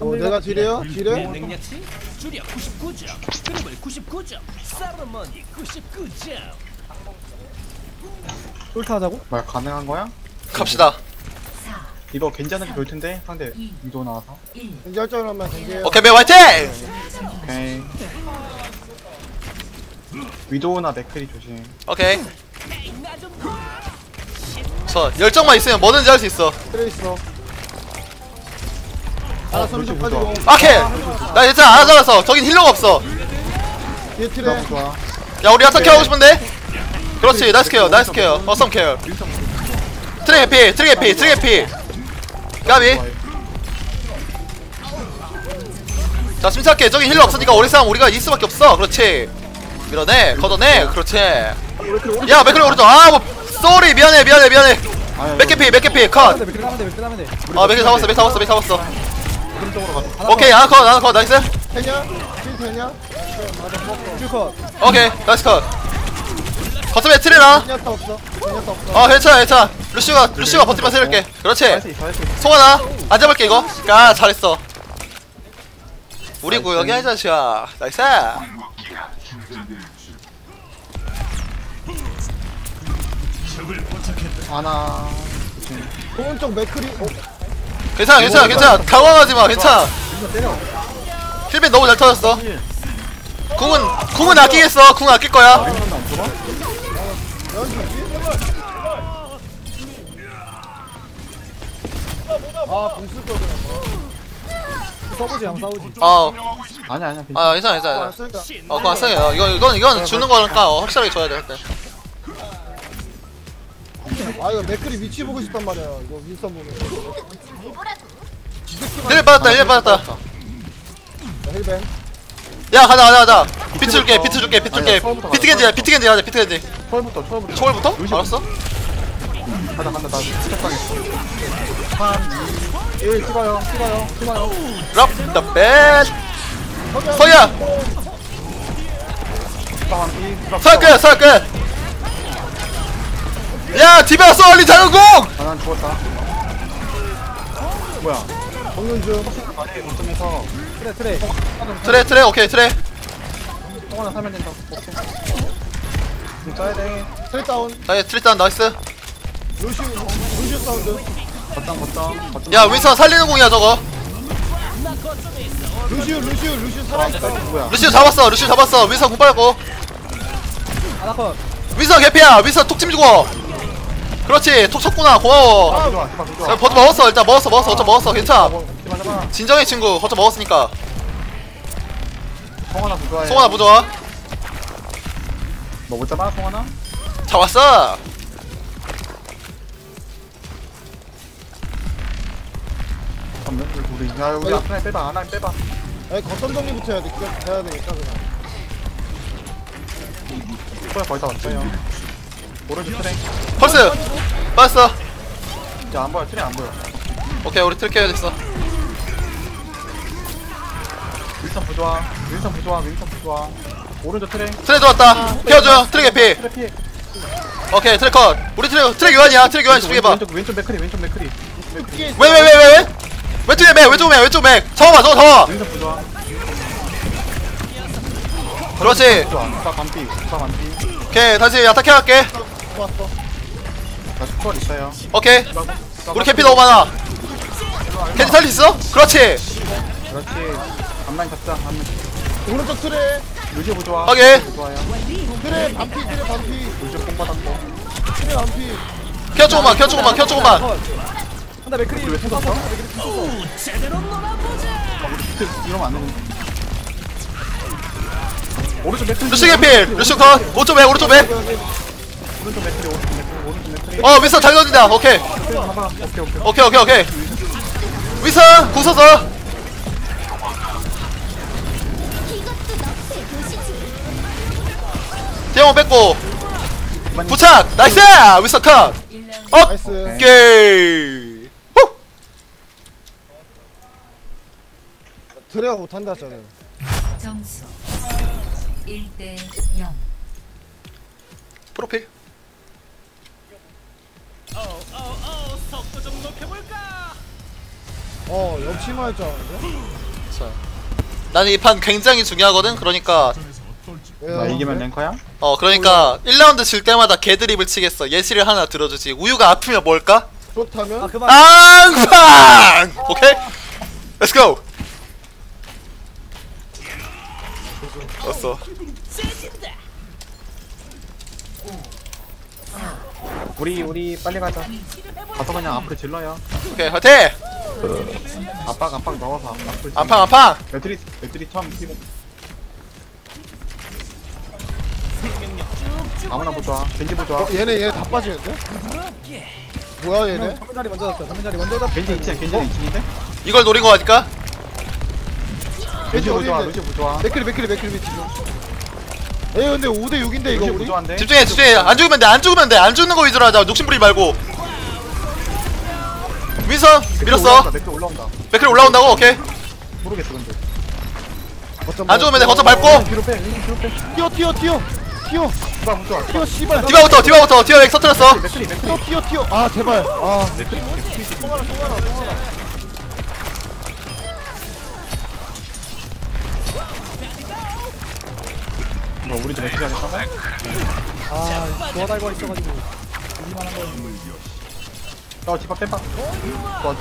어, 내가 딜해요? 딜해? 능력치 주력 99점 드리블 99점 사르머니 99점 솔트 하자고? 뭐야 가능한 거야? 갑시다 이거 괜찮은 게 좋을 텐데 상대 위도 나와서 결정하면 된대요. 오케이 매 화이팅! 오케이 위도우나 맥크리 조심 오케이 저 열정만 있으면 뭐든지 할 수 있어 트레 있어. 그렇지, 손좀 빠지고. 오케이. 나 괜찮아 안 잡았어 저긴 힐러가 없어. 트레. 너무 좋아. 야 우리 아타 케어 하고 싶은데? 그렇지 나이스 케어 나이스 케어. 어썸 케어. 트랙 해피 트랙 해피 트랙 해피. 까비. 자 침착해. 저기 힐러 없으니까 오래 싸움 우리가 이길 수밖에 없어. 그렇지. 밀어내 걷어내. 그렇지. 야 맥클리 오른쪽. 아뭐 쏘리. 미안해 미안해 미안해. 맥캐피 하면 컷아 맥클 돼. 맥캐 잡았어 맥 잡았어 맥 잡았어 오른쪽으로 가자 하나 오케이 하나 컷 하나 컷 나이스. 되냐? 딜 되냐? 컷. 오케이 나이스 컷. 거점에 트레라. 없어. 없어. 어 괜찮아 괜찮아. 루시가 루시가 버티면 세울게. 그렇지? 송하나 안 잡을게 이거. 야 잘했어. 우리 구역이 이 자식아 나이스. 하나 오른쪽 맥크리. 어, 괜찮아 괜찮아 괜찮아. 당황하지 마 괜찮아. 이거 때려. 힐빈 너무 잘 터졌어. 힐 궁은 궁은 아끼겠어. 궁 아낄 거야? 아, 그냥. 싸우지 양 싸우지. 어. 아니야 아니야 괜찮아. 아 괜찮아 아, 괜찮아. 쓰니까. 어 그거 안 쓰게. 어, 이건 이건 이건 주는 거니까 어, 확실하게 줘야 돼 일단 아, 이거 맥크리 위치 보고 싶단 말이야. 이거 윈선 보면. 힐 받았다 힐 받았다. 자, 힐벤. 야 가자 가자 가자. 비트 줄게 비트 줄게 비트 줄게. 처음부터 비트 겐지야 비트 겐지 가자 비트 겐지. 초월부터 초월부터. 초월부터? 알았어? 가자 간다 나 시작하겠어. 3 2 1 찍어요 찍어요 찍어요. 랍더 뱃. 서야. 서야 끝 서야 끝 야 디바 써 얼리 자연공 아난 죽었다. 뭐야? 정윤 중. 만약에 거점에서 트레 트레. 트레 트레 오케이 트레. 통 하나 사면 된다. 오케이 지금 써야 돼. 트레 다운. 자 트리탄 나이스. 루시, 루시 사운드. 거점 거점 야 윈선 살리는 공이야 저거. 루시우, 루시우, 루시우 살아있어. 뭐야? 루시오 잡았어 루시오 잡았어. 윈선 공 빨고. 하나 컷. 윈선 개피야 윈선 톡침 주고 그렇지 톡 쳤구나 고마워. 아 좋아 좋아 좋아 야, 버터 먹었어 일단 먹었어 먹었어 어쩜 먹었어 괜찮아. 진정해 친구. 거점 먹었으니까. 송하나 부조화해 송하나 부좋아 너못 잡아 송하나? 잡았어. 우리 야 우리 어, 앞에 빼봐 하나 빼봐. 아니, 겉선 정리부터 해야 돼. 해야 되니까, 그냥. 거의 다 왔어요 오른쪽 트랙 펄스! 빠졌어. 이제 안 보여. 트랙 안 보여. 오케이 우리 트랙 해야 됐어. 윌선 부조화. 윌선 부조화. 윌선 부조화. 오른쪽 트랙 트랙 들어왔다. 케어줘. 트랙 피해. 오케이 트랙 컷. 우리 트랙 트랙 교환이야. 트랙 교환 집중해봐. 왼쪽 왼쪽 맥크리 왼쪽 맥크리 왜왜 왜왜 왼쪽에 맥 왼쪽 맥 왼쪽 맥. 잡아봐 저거 잡아 윌선 부조화. 그렇지. 부조화 부사 반피. 부사 반피. 오케이 다시 야타케 할게 왔어. 나 스코어 있어요. 오케이. 우리 캐피 너무 많아. 캐피 살릴 수 있어? 그렇지. 그렇지. 앞라인 잡자. 앞라인 오른쪽 트레. 루시 부조화. 오케이. 트레 반피, 트레 반피. 루시 뽕 받았고 트레 반피. 케어 조금만 케어 조금만 케어 조금만. 한다 맥클이 왜 터졌어? 제대로 놀아보자 이러면 안 되는데 오른쪽 맥크리 루시 개피 루시 컷. 오른쪽 맥 오른쪽 맥 오른쪽 맥크리 오른쪽 맥크리 오른쪽 맥크리. 어 윈선 잘 던진다. 오케이. 봐봐 오케이 오케이 오케이. 오케이 오케이 궁 써서. 대형 뺐고. 부착. 나이스. 윈선 컷. 나이스. 오케이. 후! 트레가 못한다, 저는. 점수 1대 0 프로필 어어어 속도 좀 높여볼까? 어 역치마 할줄 알았는데 나는 이 판 굉장히 중요하거든. 그러니까 예, 나 이기면 랭커야? 어 그러니까 1라운드 질 때마다 개드립을 치겠어. 예시를 하나 들어주지. 우유가 아프면 뭘까? 그렇다면? 아 그만. 앙팡! 오케이? Let's go! 왔어 우리 우리 빨리 가자 가서 그냥 앞으로 질러요 오케이 화이팅! 압박 압박 넣어서 앞으로 질러. 안팡 안팡! 매트리 매트리 처음 아무나 보자 겐지 보자 어, 얘네 얘네 다 빠지는데? 뭐야 얘네? 정면 자리 먼저 잡자 정면 자리 먼저 잡자 겐지 2층 겐지 2층인데? 이걸 노린 거? 루시 어디 보자 있는데? 루시 보자 맥크리 맥크리 맥크리 밑지 금에 근데 5대 6인데 이거 우리? 보자한데? 집중해 집중해. 안 죽으면 돼안 죽으면 돼안 죽는 거 위주로 하자. 욕심 부리지 말고. 윈선 밀었어. 맥주 올라온다. 맥클 올라온다고? 오케이. 모르겠어 근데. 거점 안 죽으면 돼 거점 어, 밟고. 뒤로 빼 뒤로 빼. 뛰어 뛰어 뛰어. 뛰어. 디바 보자 뛰어 씨발. 디바부터 디바부터. 디바 엑 터트렸어? 맥트리 맥트리 뛰어 뛰어 뛰어. 아 제발. 아 뭐 우리도 맥트리 하겠다 아 도와 달고 있어가지고. 이만한 거어 디바 빼봐 도와줘.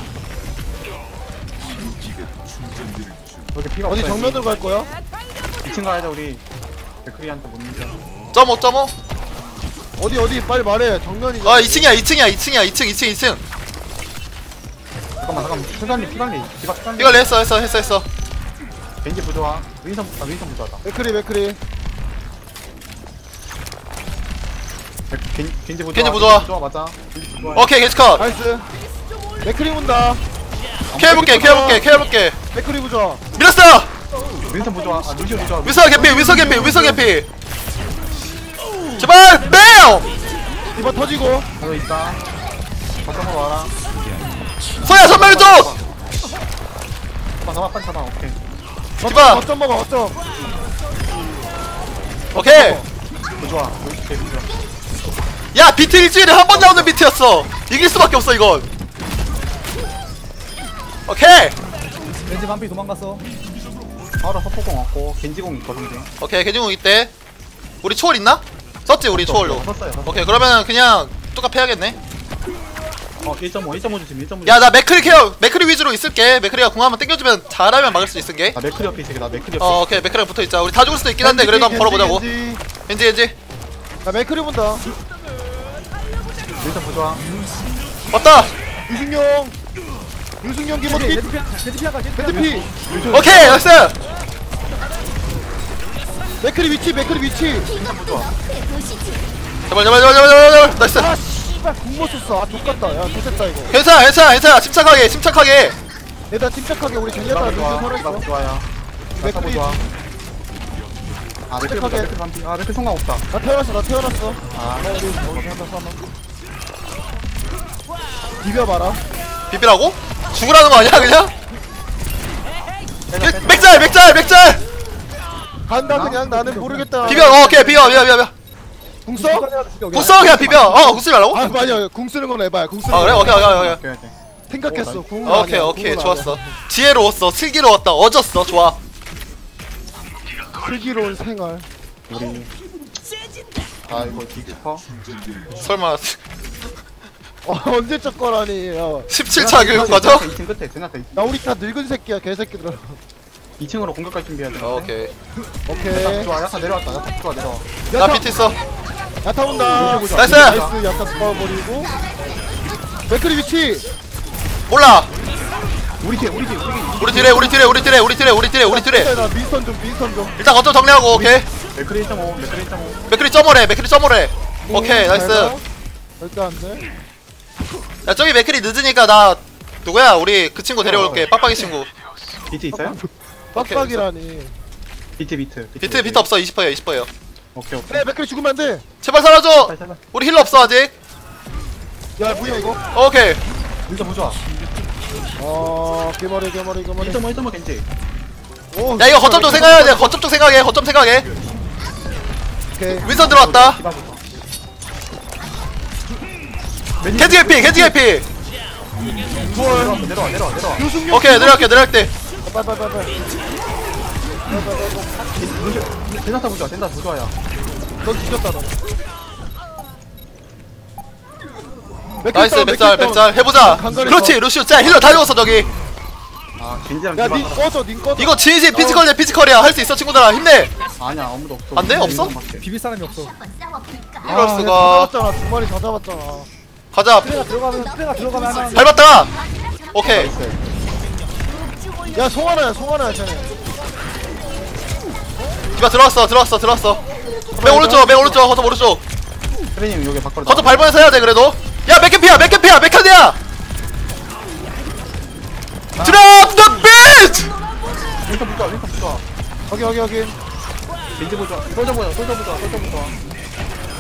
여기 피가 어디 정면으로 갈 거야? 2층 가야죠 우리. 맥크리한테 못 이겨 점오 점오? 어디 어디? 빨리 말해. 정면이 아. 2층이야 2층이야 2층이야 2층 2층 2층. 잠깐만 잠깐만. 피관리 피관리 디바 피관리 이걸 했어 했어 했어 했어. 겐지 부조화. 윈선 아 윈선 부조하다. 맥크리 맥크리 겐- 겐지 부조화 겐지 부조화. 부조화 맞아. 겐지 오케이 게스컷. 나이스. 맥크리 문다. 케어볼게 케어볼게 케어볼게. 맥크리 부자. 밀었어! 윈선 부조화 아 루시 부조화 위서 개피 위서 개피 위서 개피. 제발 매우 이번 터지고. 가서 있다. 거점으로 와라. 소야 선물 줘 잡아 잡아 빨리 잡아 오케이. 디바 어쩜 먹어 어쩜 오케이. 부조화 루시 개 부조화 야 비트 일주일에 한 번 나오는 비트였어. 이길 수밖에 없어 이건. 오케이. 왠지 반피 도망갔어. 바로 서포공 없고 겐지공 있거든 이제. 오케이 개중국 이때. 우리 초월 있나? 썼지 우리 초월로? 썼어요 썼어요. 오케이 그러면 그냥 똑같 해야겠네. 어 1.5 1.5 주심 1.5 야 나 맥크리 케어 맥크리 위주로 있을게. 맥크리가 공 한번 땡겨주면 잘하면 막을 수 있은 나 맥크리 옆에 있어 나 맥크리 옆에 게어 오케이 맥크리랑 붙어있자. 우리 다 죽을 수도 있긴 한데 그래도 한번 걸어보자고. 겐지, 겐지 겐지. 나 맥크리 문다 윈선 부조화 왔다! 유승용 유승용 기모티 겐지 피 겐지 피할까 겐지 피할까 겐지 피! 오케이 나이스! 맥크리 위치 맥크리 위치! 부조화 제발 제발 제발 제발 제발! 나이스! 아 씨발 군못 썼어. 아 족같다. 야 좋겠다 이거. 괜찮아 괜찮아 괜찮아. 침착하게 침착하게. 일단 침착하게 우리 젠야타 루즈 살아있어. 부조화야 나타 맥크리 부조화 아 맥크리. 맥크리 반피. 아 맥크리 성공 없다. 나 태어났어 나 태어났어. 아 비벼봐라. 비비라고? 죽으라는 거 아니야 그냥? 그- 맥잘 맥잘 맥잘! 간다 그냥. 나는 모르겠다. 비벼 어 오케이 비벼 비벼 비벼 궁 써? 궁 써 그냥 비벼. 어 궁쓰지 말라고? 아 맞아 궁 쓰는 건 에바야 궁 쓰는 아 그래? 건 오케이 오케이 오케이 오케이. 오케이 생각했어. 궁은 오케이 아니야, 오케이. 궁은 좋았어. 지혜로웠어. 슬기로웠다. 어졌어. 좋아. 아니야. 슬기로운 생활. 우리 아 이거 딕스퍼? 설마 어 언제적 거라니. 야. 17차 교육 과정? 2층 끝에 제나타 나 우리 다 늙은 새끼야 개새끼들아. 2층으로 공격할 준비해야 돼 어, 오케이. 오케이. 좋아 야타 내려왔다 야타 좋아 내려와. 나 야타 비트 있어. 야타 온다. 나이스. 나이스 야타 뽑아버리고. 맥크리 위치! 몰라. 우리 뒤에 우리 뒤에 우리 뒤에. 우리 뒤래 우리 뒤래 우리 뒤래 우리 뒤래 우리 뒤래 우리 뒤래. 나 민선 좀 민선 좀. 일단 거점 정리하고 오케이? 맥크리 1.5 맥크리 1.5 맥크리 점오래 맥크리 점오래. 오케이 나이스. 절대 안돼 야 저기 맥크리 늦으니까 나 누구야? 우리 그 친구 데려올게. 빡빡이 친구. 비트 있어요? 빡빡이라니. 비트 비트. 비트 비트 없어. 20%야 20%야 오케이 오케이. 그래 맥크리 죽으면 안돼. 제발 살아줘! 빨리 살려 우리 힐러 없어 아직. 야 뭐야 이거? 오케이. 윈선 보자. 어 개머리 개머리 개머리. 1.5 1.5 겐지. 오, 야 이거 거점 쪽 생각해야 돼. 거점 쪽 생각해. 거점 생각해. 오케이. 윈선 들어왔다. 디바 보자 겐지 개피 겐지 개피 내려와 내려와 내려와 내려와 유승용 오케이 내려갈게 내려갈게. 빨빨빨빨 대나타 부조야 대나타 부조야 넌 뒤졌다 너 나이스 맥잘 맥잘 해보자. 그렇지 루시오. 짜 힐러 다 죽었어 저기. 아 겐지랑 야닌 디바 꺼져 닌 꺼져. 이거 진심 피지컬이야 피지컬이야. 할 수 있어 친구들아. 힘내. 아니야 아무도 없어. 안 돼? 없어? 비빌 사람이 없어. 이럴 다 수가. 잡았잖아. 두 마리 다 잡았잖아 가자. 트레가 들어가면 트레가 들어가면 하나 밟았다. 오케이. 야 송하나야 송하나야 쟤네. 디바 들어왔어 들어왔어 들어왔어. 맨 오른쪽 맨 오른쪽 거점 오른쪽. 트레님 여기 밖으로 거점 밟으면서 해야 돼 그래도. 야 맥캐피야 맥캐피야 맥캐피야! 드랍 더 비트! 윈터 부조야 윈터 부조야 여기 여기 여기. 겐지 부조야 솔저 부조야 솔저 부조야 솔저 부조야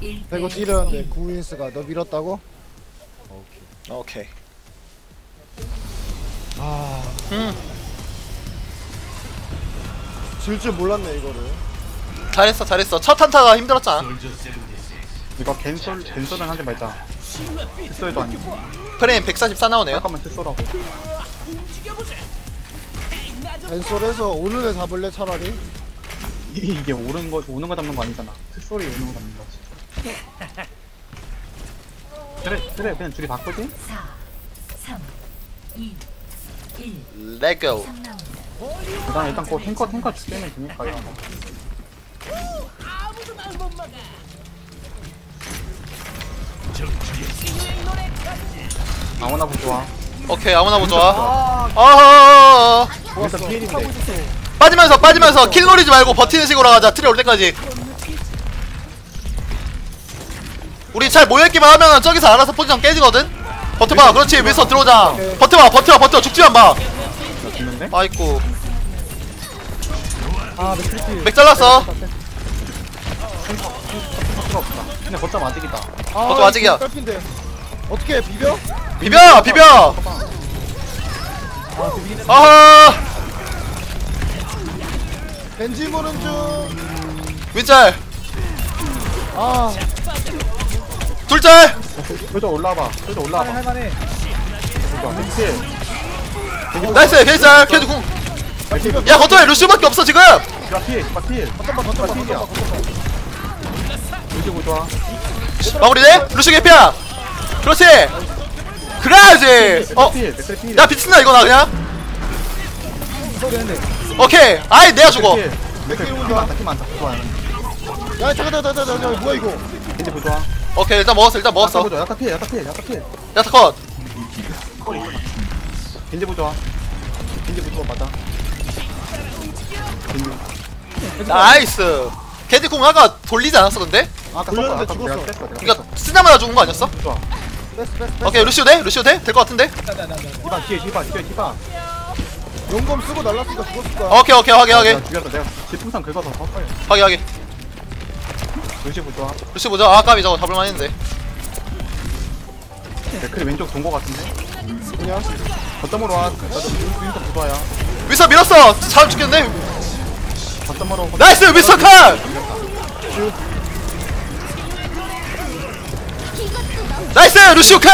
1대 이거 찌르는데 구인스가 너 밀었다고? 오케이. 아. 음. 질 줄 몰랐네 이거를. 잘했어 잘했어. 첫 한타가 힘들었잖아. 이거 겐솔 겐솔은 하지 말자. 칫솔도 아니고. 프레임 144 나오네요. 잠깐만 벤솔에서 오는 애 잡을래 차라리? 이게, 오는 거 오는 거 잡는 거 아니잖아. 칫솔이 오는 거 잡는 거지 그래 그래 그냥 둘이 바꾸지. 4 3 2 1 레고. 3라운드 일단 일단 그 탱커 탱커 죽이면 되니까요. 아무나 부좋아. 오케이 아무나 보자 아하 일단 피해인데. 빠지면서 빠지면서. 킬 노리지 말고 버티는 식으로 가자. 트레 올 때까지 우리 잘 모여있기만 하면은 저기서 알아서 포지션 깨지거든? 버텨봐. 그렇지. 윈서 들어오자. 버텨봐. 버텨. 버텨. 죽지만 마나 죽는데? 아이고. 아 맥크리피 맥 잘랐어. 없다 근데 거점 아직이다. 아 그것도 아직이야. 어떻게 해, 비벼? 비벼! 비벼! 아하! 벤지 보는 중. 윈짤. 아, 둘짤 솔저 올라와봐. 솔저 올라와봐. 할만해 필 나이스 개짤 걔도 궁야 거점에 루시오밖에 없어 지금! 디바 필 디바 필 잠깐만, 잠깐만, 필이야. 잠깐만, 잠깐만. 루시 부좋아 마무리돼? 루시오 개피야! 그렇지! 그래야지 어? 필 맥클 필야 비친다 이거 나 그냥? 오케이. 아이 내가 죽어. 필 많다 필 많다 좋아 야, 잠깐, 잠깐, 잠깐, 잠깐, 뭐야 이거? 겐지 부좋아 오케이 일단 먹었어 일단 먹었어 부좋아 야타 필 야타 필 야타 필 야타 컷 겐지 부좋아 겐지 부좋아 맞아 겐지 나이스 캔디콩 아까 돌리지 않았어 근데? 아까 돌렸는데 아까 죽었어. 내가 뺐어 뺐어 쓰자마자 죽은 거 아니었어? 좋아 뺐어, 뺐어, 뺐어. 오케이 루시오 돼? 루시오 돼? 될 것 같은데? 디바 뒤에 디바 뒤에 디바 영검 쓰고 날랐으니까 죽었을 거야. 오케이 오케이 확인 확인 내가 죽였어 내가 질풍선 긁어서 더 빨리 확인 확인 루시 부좋아 루시오 보자. 아 까비. 저거 잡을만 했는데. 맥클이 왼쪽 돈거 같은데? 그냥. 거점으로 와. 나도 윈터 부좋아야 위서 밀었어. 잘 죽겠네. 거점으로 나이스 위서 컷 나이스 루시오 컷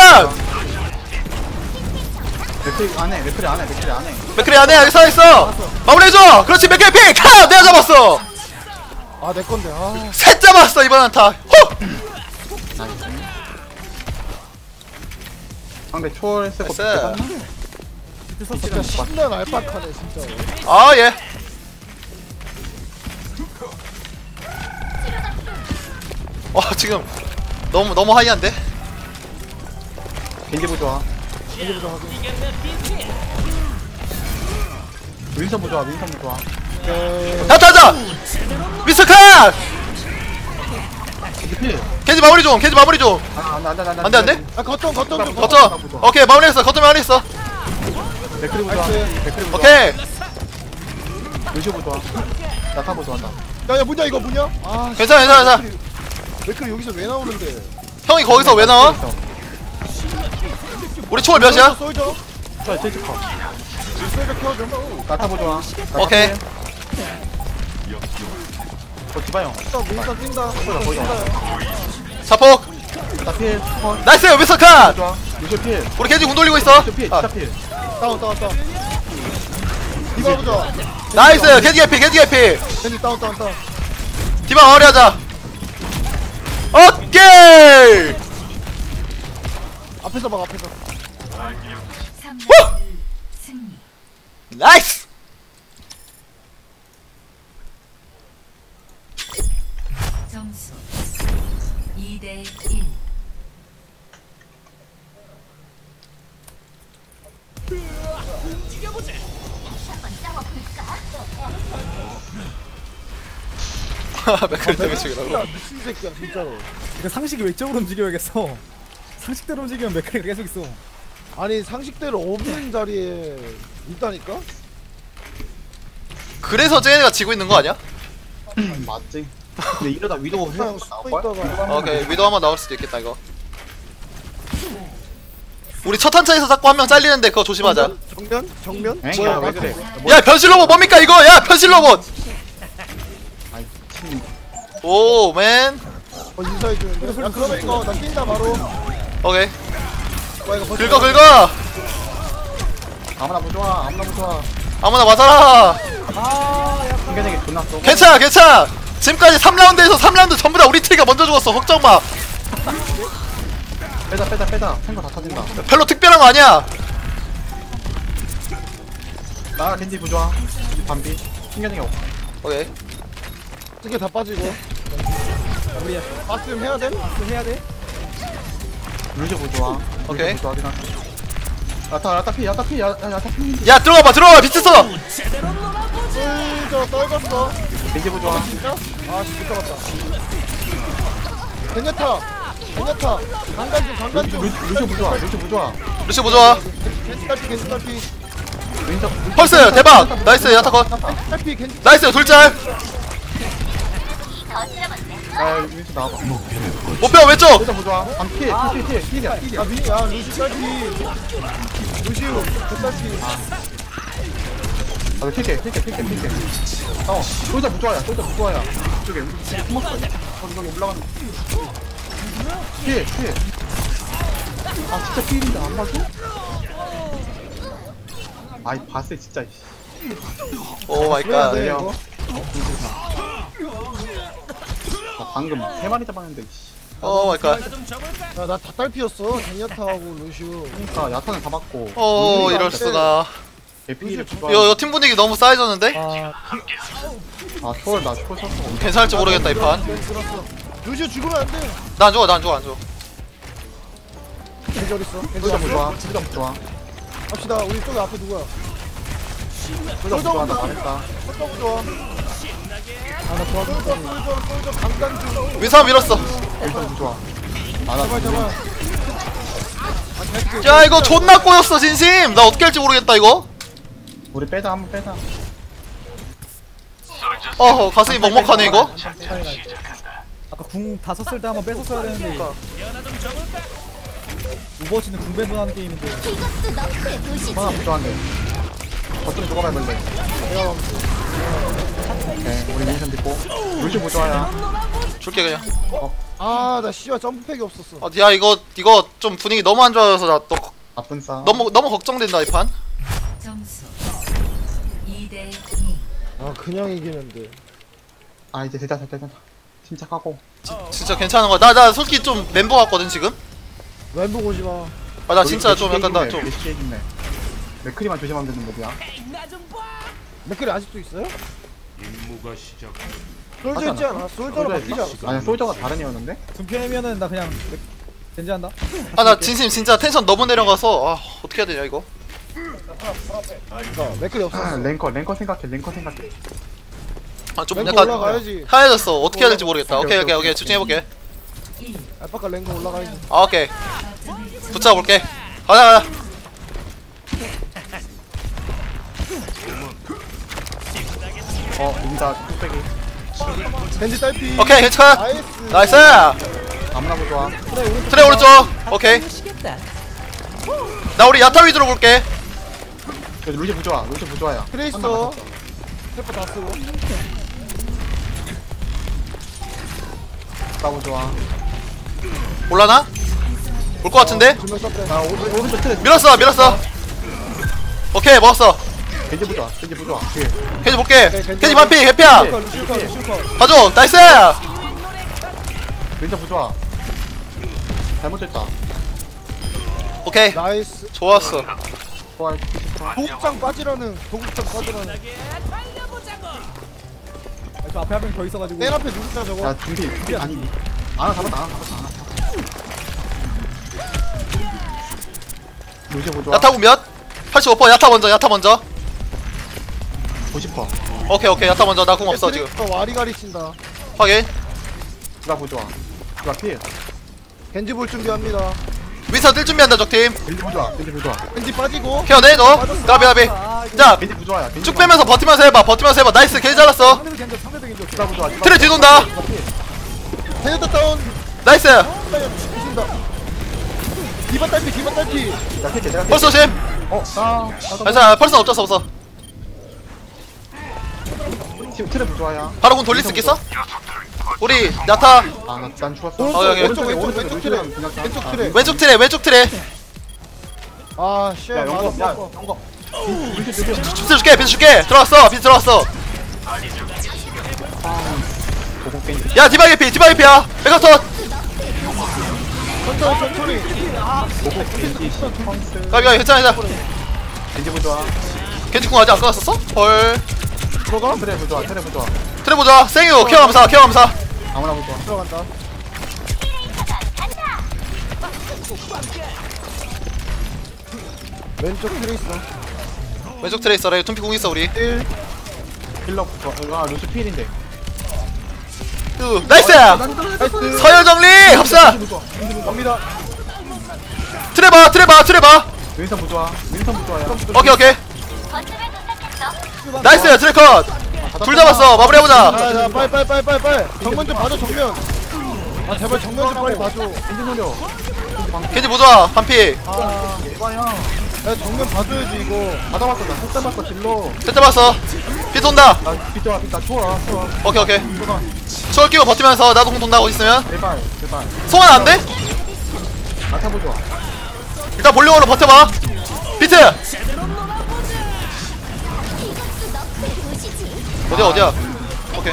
맥클이 안해. 맥클이 안해. 맥클이 안해. 맥크리 안해. 여기 서있어. 마무리해줘. 그렇지 맥크리 픽 컷 내가 잡았어 아, 내 건데. 아, 셋 잡았어 이번 한타 호! 상대 초월 쓰고 나이스. 진짜 신난 알파카네, 진짜. 아 예 와 지금 너무 너무 하이한데 겐지 부좋아 겐지 보자, 확인. 윈선 부좋아 윈선 부좋아 하자 하자 미스터 컷 겐지 마무리 좀 겐지 마무리 좀 아, 안돼 안돼 안돼 안돼 안돼 아, 거점, 거점 좀. 거쳐 오케이 마무리했어 거점 마무리했어 맥크리 보자. 맥크리 보자. 오케이 루시오 보자. 야타 보자 한다. 야야 뭐냐 이거 뭐냐? 아 괜찮아 괜찮아 괜찮아 맥클이 여기서 왜 나오는데? 형이 거기서 왜 나와? 우리 초월 몇이야? 컷. 쏠져 켜줘 야타 보자. 오케이 어, 디바형. 뛴다. 자폭 나 필. 컷. 나이스 미스터 컷 좋아. 필. 우리 겐지 군 돌리고 있어 필. 아, 진짜 필. 다운 다운 다운 디바 보자 나이스 겐지 개피 겐지 개피 겐지 다운 다운 다운 디바 어리하자 오케이 앞에서 막 앞에서 3대 승리. 나이스 점수 2 대 1. 맥클 때문에 죽이라고 진짜 미친 새끼야 진짜로 이거 상식이 외적으로 움직여야겠어 상식대로 움직이면 맥크리가 계속 있어 아니 상식대로 없는 자리에 있다니까? 그래서 쟤네가 지고 있는 거 아니야? 맞지. 근데 이러다 위도우 나올 거야? 있다가 오케이 위도 한번 나올 수도 있겠다 이거 우리 첫 한차에서 자꾸 한 명 잘리는데 그거 조심하자 정면? 정면? 엥? 뭐야 야, 왜. 그래? 야 변신 로봇 뭡니까 이거 야 변신 로봇. 오맨 어 인사해 주는데 야 그러면 이거 나 뛴다 바로 오케이 와 이거 긁어 긁어 아무나 뭐 좋아. 아무나 뭐 좋아. 아무나 맞아라 존나 쏘고. 괜찮아 괜찮아 지금까지 3라운드에서 3라운드 전부 다 우리 팀가 먼저 죽었어 걱정 마 빼자, 빼자, 빼자. 생거 다 터진다. 별로 특별한 거 아니야 나 겐지 부좋아. 반비. 신경이 없어. 오케이 두개 다 빠지고 우리 박스좀 해야 돼? 좀 해야 돼? 루시오 부좋아. 오케이. 부좋아. 그냥. 야타, 야타 피, 야타 피, 야, 야, 야타 피. 야 들어가봐 들어가봐 비트서 쏠져 떨궜어 겐지 부좋아. 진짜? 아씨 못 잡았다 겐야타 겐야타 강간 중 강간 루- 중 루- 루시오 부좋아. 루시오 부좋아. 루시 보조아 겐지 딸피 겐지 딸피 윈터. 펄스 대박 나이스 야타컷 딸피 겐지 나이스 둘짤 야, 윈터 나와봐. 목표 왼쪽 윈터 부좋아. 반 피, 피, 피, 피, 피, 피, 피. 아 미니 아 루시 딸피 루시우 그 딸피 아, 킬게, 킬게, 킬게, 킬게. 어, 솔자 부좋아야, 솔자 부좋아야. 이쪽에, 숨었어. 거기, 거기 올라가는 거. 피해, 피해. 아, 진짜 피해인데 안 맞아? 아이, 봤어, 진짜. 오 마이 갓 돼, 내려. 이거? 아, 방금 세 마리 잡았는데, 씨. 오 마이 갓좀 접을까. 야나 다 딸피였어. 겐야타하고 루시우. 그러니까 야타는 다 맞고. 오 이럴 수가 이거 팀 분위기 너무 싸해졌는데? 아 아, 초월, 나 초월 쳤어. 괜찮을지 모르겠다 안 들었어 루시우 죽으면 안돼. 죽어 나안 죽어 안 죽어. 겐지 어딨어? 솔자 왔어? 부좋아, 솔자 부좋아. 갑시다. 우리 쪽에 앞에 누구야? 부좋아, 나 망했다. sol져 좋아 아나 도와줘 쏠져 쏠져 쏠져 강간 중 위사 밀었어 일단 부좋아. 아, 나 제발 제발 아 야 이거 존나 꼬였어 진심 나 어떻게 할지 모르겠다 이거 우리 빼자, 한번 빼자. 어 가슴이 먹먹하네 이거 아까 궁다 썼을 때 한번 뺏었어야 되는데 좀 오버워치는 궁 밴드하는 게임인데 하나 부좋아한데. 어쩜 누가 밟을래? 오케이, 우리 민선 듣고. 루시 부좋아야. 줄게 그냥 아나 씨발 점프팩이 없었어 어, 야 이거 이거 좀 분위기 너무 안 좋아서 나 너, 나쁜 싸. 너무 너무 걱정된다 이 판. 점수 2대 2. 아 그냥 이기는데 아, 이제 됐다, 됐다, 됐다. 침착하고. 진짜 괜찮은 거야. 나나 솔직히 좀 멘붕 같거든 지금. 멘붕 오지마 아 나 진짜 좀 약간 나 좀. 네 맥크리만 조심하면 되는 법이야. 맥클이 아직도 있어요? 임무가 시작. 솔져 있지 않아? 솔져로 바뀌지 않았어? 아니, 솔저가 다른 애였는데? 둔피하면은 나 그냥 젠지한다 아 나 진심 진짜 텐션 너무 내려가서 아 어떻게 해야 되냐 이거. 어, 맥클이 아, 없었어 랭커, 랭커 생각해, 랭커 생각해. 아좀 랭크 약간 올라가야지 하얘졌어. 어떻게 해야 될지 모르겠다. 오케이 오케이 오케이 집중해 볼게. 1. 알파카 랭크 올라가야지 아 오케이 붙잡아볼게. 가자 가자. 어 인자 뚝배기 겐지 딸피. 오케이 괜찮아. 나이스. 나이스. 아무나 보좋아. 트레 오른쪽. 오케이. 시겠다. 나 우리 야타 위주로 볼게. 루시 부좋아 루시 부좋아야. 트레이서 텔포 다 쓰고. 나 부좋아. 올라나? 올 것 같은데? 두명 썼대. 아 오- 오른쪽 트레 밀었어 밀었어. 오케이 먹었어 겐지 부좋아 겐지 부좋아 뒤에 켄지 볼게. 네, 켄지 켄지 반피 개피야. 루시우커 루시우커 루시우커 가져 나이스! 윈터 부좋아 잘못됐다. 오케이. 나이스. 좋았어. 좋아 도국장 빠지라는 도국장 빠지라는. 아, 저 앞에 한 명 더 있어가지고. 맨 앞에 누구냐 저거? 야 준비 준비 아니. 아나 잡았다 아나 잡았다 아나 루시 부좋아 야타 구 몇? 85% 야타 먼저 야타 먼저 90퍼 오케이 오케이. 야타 먼저. 나 궁 없어 지금. 트레이서 와리가리 친다. 확인. 나 부좋아 나 필. 겐지 볼 준비합니다. 위서 뜰 준비한다 적팀. 겐지 부좋아 겐지 부좋아 겐지 빠지고. 케어 내 너. 까비 까비. 자쭉 겐지 부좋아야. 겐지 빼면서 버티면서 해봐. 버티면서 해봐. 나이스. 개 잘랐어. 상대도 견적 상대도 견적 나 부좋아 트레 뒤돈다. 헤드 다운. 나이스. 죽인다. 디바 딸피 디바 딸피. 나 필게 내가 펄스 조심. 어나 괜찮아 펄스 어쩔 수 없어 지금 트랩 부좋아야 바로 공 돌릴 수 있겠어? 우리 야타. 아난 죽었어 오른쪽 어, 여기. 왼쪽 왼쪽 오른쪽에 왼쪽 가. 왼쪽 아, 트레 왼쪽 트레 왼쪽 트레 아쉣. 야 영거 야 맞았어 영거 비트 줄게 비트 줄게. 들어왔어 비트 들어왔어. 야 디바 개피 디바 개피야. 백업턴 천천히 천천히. 고공 겐지 펑스 가비 가비 괜찮아 괜찮아. 겐지 부좋아 겐지 궁 아직 안 끊었었어? 헐 들어가 트랩 부좋아 트랩 부좋아 트레 보자. 생이고 케어 감사 케어 감사. 아무나 부좋아 들어간다. 왼쪽 트레이서 왼쪽 트레 있어라 tum피 궁 있어 우리. 1 힐러 부좋아 아 루시 필인데. 으, 나이스! 나이스. 서열 정리! 합사! 갑니다. 트레 봐 트레 봐 트레 봐. 윈선 부좋아 윈선 부좋아야 오케이 오케이 나이스 트레 컷둘 잡았어. 마무리해보자. 자자 빨리 빨리 빨리 빨리 빨리. 정면 좀 봐줘 정면. 아 제발 정면 좀 빨리 봐줘. 겐지 노려 겐지 보자 반피. 아 예봐야 야 정면 봐줘야지 이거. 받아봤어 나 흑담봤어 딜러. 셋 잡았어. 피 돈다. 나 비트와 비트 좋아 좋아. 오케이 오케이. 초월 끼고 버티면서 나도 공 돈다 어디 있으면. 제발 제발. 송환 안 돼? 아타 부좋아 일단 볼륨으로 버텨봐. 비트 어디야 어디야? 오케이.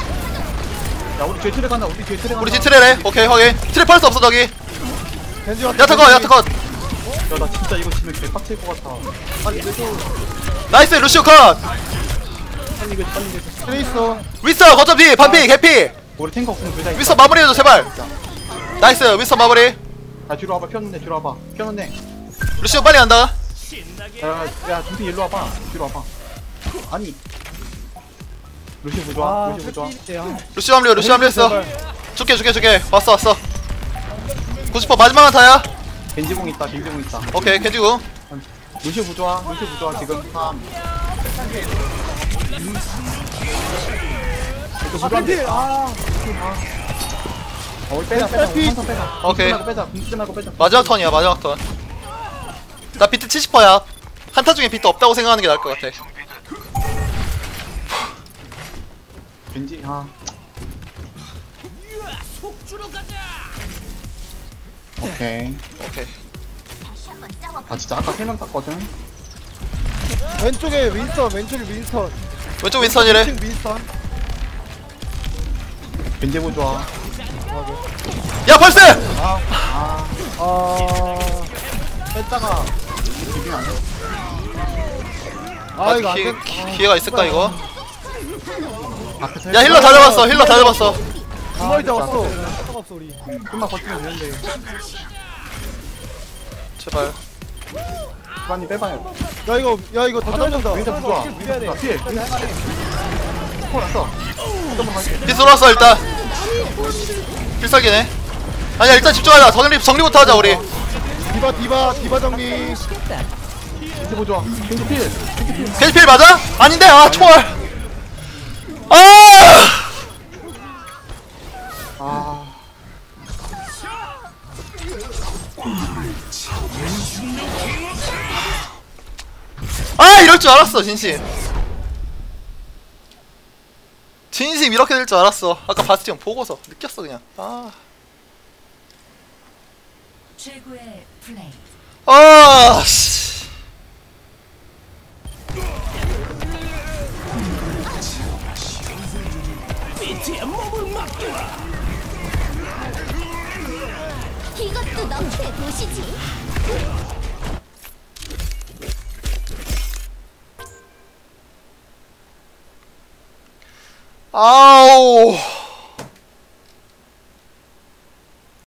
야 우리 뒤에 트랩 간다. 우리 뒤에 간다 우리 뒤 트레래 오케이 확인. 트레 펄스 없어 저기. 겐지 왔다 야타 컷 야타 컷 야나 진짜 이거 지면 개빡칠 것 같아. 빨리 이거 좀 나이스 루시오 컷. 빨리 이거 빨리 이거 트레이서 윗서 거점 뒤 반피 개피. 우리 탱커 없으면 둘다 윗서 마무리해줘 제발. 나이스 윗서 마무리. 아 뒤로 와봐. 폈는데 뒤로 와봐. 폈는데 루시오 빨리 간다. 야야 준비 일로 와봐. 뒤로 와봐. 아니 루시 부좋아 아 루시 부좋아. 야 루시오 합류 루시오 합류했어. 줄게 줄게 줄게. 왔어 왔어. 90% 마지막 한타야? 겐지공 있다 겐지공 있다. 오케이 캔지구 루시 부좋아 루시 부좋아 지금. 3 이거 부좋아 아어 빼자 빼자. 한선 빼자. 오케이. 빼자 빼자. 궁쓰지 말고 빼자. 마지막 턴이야 마지막 턴나 비트 70%야. 한타 중에 비트 없다고 생각하는 게 나을 것 같아 겐지 아. 속주로 가자. 오케이. 오케이. 아 진짜 아까 3명 땄거든? 왼쪽에 윈스턴 왼쪽에 윈스턴. 왼쪽 윈선이래. 2층 윈스턴. 겐지 부좋아. 야 펄스! 아아. 아... 뺐다가. 비비면 안돼. 아 이거 기, 안돼 기, 기회가 있을까 이거? 야 힐러 다 잡았어 힐러 다 잡았어 두 마리 잡았어. 상관 없어 우리 좀만 버티면 되는데. 제발. 주반님 빼봐요. 야 이거 야 이거 다 잡는다. 윈터 부좋아. 나 피해. 코 났어. 비트 들어왔어 일단. 필살기네. 아니야 일단 집중하자. 정리, 정리부터 하자 우리. 디바 디바 디바 정리. 겐지 부좋아 겐지 필 겐지 필 겐지 필 맞아? 아닌데? 아 초월 아! 아 아 이럴 줄 알았어 진심 진심 이렇게 될 줄 알았어 아까 바스티온 보고서 느꼈어 그냥 아 최고의 플레이. 아, 씨. 이것도 너의 도시지. 아우